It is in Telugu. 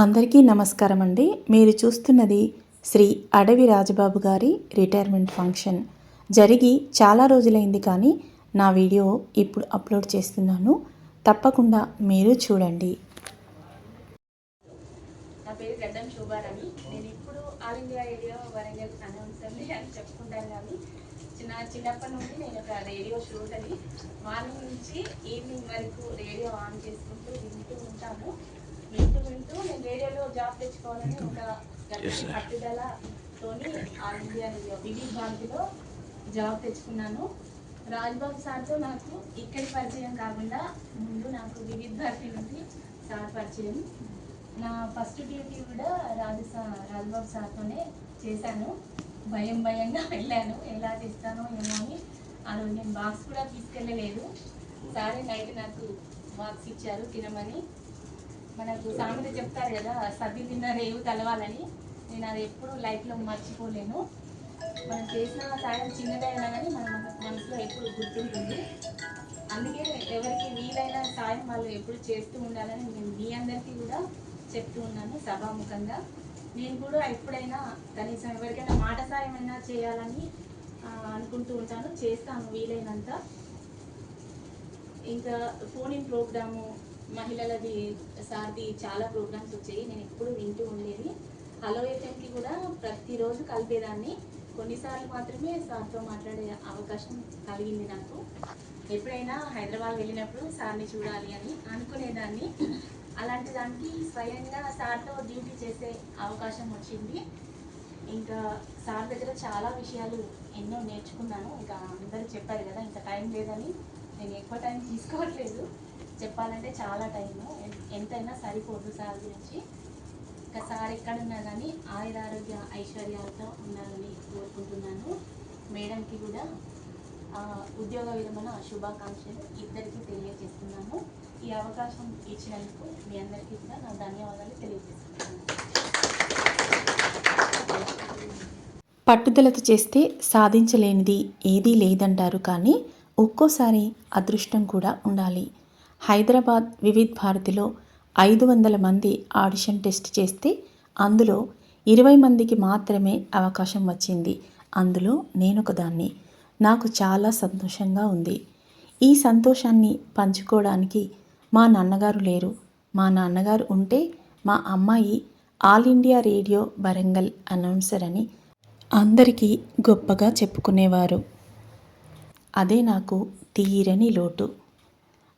అందరికీ నమస్కారం అండి మీరు చూస్తున్నది శ్రీ అడవి రాజబాబు గారి రిటైర్మెంట్ ఫంక్షన్. జరిగి చాలా రోజులైంది కానీ నా వీడియో ఇప్పుడు అప్లోడ్ చేస్తున్నాను. తప్పకుండా మీరు చూడండి. నా పేరు గడ్డం శోభారాణి. నేను ఇప్పుడు ఆల్ ఇండియా రేడియో వరంగల్ అనౌన్సర్ని అని చెప్పుకుంటాను కానీ చిన్న చిన్నప్పటి నుండి నేను ఒక రేడియో శ్రోతని. మార్నింగ్ నుంచి ఈవినింగ్ వరకు రేడియో ఆన్ చేసుకుంటూ వింటూ రేడియోలో జాబ్ తెచ్చుకోవాలని ఒక పట్టుదలతోని ఆల్ ఇండియా వివి భారతిలో జాబ్ తెచ్చుకున్నాను. రాజ్బాబు సార్తో నాకు ఇక్కడి పరిచయం కాకుండా ముందు నాకు వివిధ భారతి నుండి సార్ పరిచయం. నా ఫస్ట్ డ్యూటీ కూడా రాజు సార్ రాజుబాబు సార్తోనే చేశాను. భయం భయంగా వెళ్ళాను. ఎలా చేస్తానో ఏమో అని ఆ రోజు నేను బాక్స్ కూడా తీసుకెళ్ళలేదు. సారే నైట్ నాకు బాక్స్ ఇచ్చారు తినమని. మనకు సామెత చెప్తారు కదా సర్ది తిన్న రేవు తలవాలని. నేను అది ఎప్పుడు లైఫ్లో మర్చిపోలేను. మనం చేసిన సాయం చిన్నదైనా కానీ మన మనసులో ఎప్పుడు గుర్తుంటుంది. అందుకే ఎవరికి వీలైన సాయం వాళ్ళు ఎప్పుడు చేస్తూ ఉండాలని నేను మీ అందరికీ కూడా చెప్తూ ఉన్నాను సభాముఖంగా. నేను కూడా ఎప్పుడైనా కనీసం ఎవరికైనా మాట సాయం అయినా చేయాలని అనుకుంటూ ఉంటాను. చేస్తాను వీలైనంత. ఇంకా ఫోన్ ఇన్ ప్రోగ్రాము మహిళలది సార్ది చాలా ప్రోగ్రామ్స్ వచ్చాయి. నేను ఎప్పుడు వింటూ ఉండేది. హలో ఎఫ్ఎంకి కూడా ప్రతిరోజు కలిపేదాన్ని. కొన్నిసార్లు మాత్రమే సార్తో మాట్లాడే అవకాశం కలిగింది నాకు. ఎప్పుడైనా హైదరాబాద్ వెళ్ళినప్పుడు సార్ని చూడాలి అని అనుకునేదాన్ని. అలాంటి దానికి స్వయంగా సార్తో డ్యూటీ చేసే అవకాశం వచ్చింది. ఇంకా సార్ దగ్గర చాలా విషయాలు ఎన్నో నేర్చుకున్నాను. ఇంకా అందరూ చెప్పారు కదా ఇంకా టైం లేదని. నేను ఎక్కువ టైం తీసుకోవట్లేదు. చెప్పాలంటే చాలా టైము ఎంతైనా సరిపోదు సార్ గురించి. ఇంకా సార్ ఎక్కడున్నా కానీ ఆయురారోగ్య ఐశ్వర్యాలతో ఉండాలని కోరుకుంటున్నాను. మేడంకి కూడా ఉద్యోగ విరమణ శుభాకాంక్షలు ఇద్దరికీ తెలియజేస్తున్నాను. ఈ అవకాశం ఇచ్చినందుకు మీ అందరికీ కూడా నా ధన్యవాదాలు తెలియజేస్తున్నాను. పట్టుదలతో చేస్తే సాధించలేనిది ఏదీ లేదంటారు కానీ ఒక్కోసారి అదృష్టం కూడా ఉండాలి. హైదరాబాద్ వివిధ్ భారతిలో ఐదు వందల మంది ఆడిషన్ టెస్ట్ చేస్తే అందులో ఇరవై మందికి మాత్రమే అవకాశం వచ్చింది. అందులో నేనొకదాన్ని. నాకు చాలా సంతోషంగా ఉంది. ఈ సంతోషాన్ని పంచుకోవడానికి మా నాన్నగారు లేరు. మా నాన్నగారు ఉంటే మా అమ్మాయి All India Radio Warangal announcer అని అందరికీ గొప్పగా చెప్పుకునేవారు. అదే నాకు తీరని లోటు.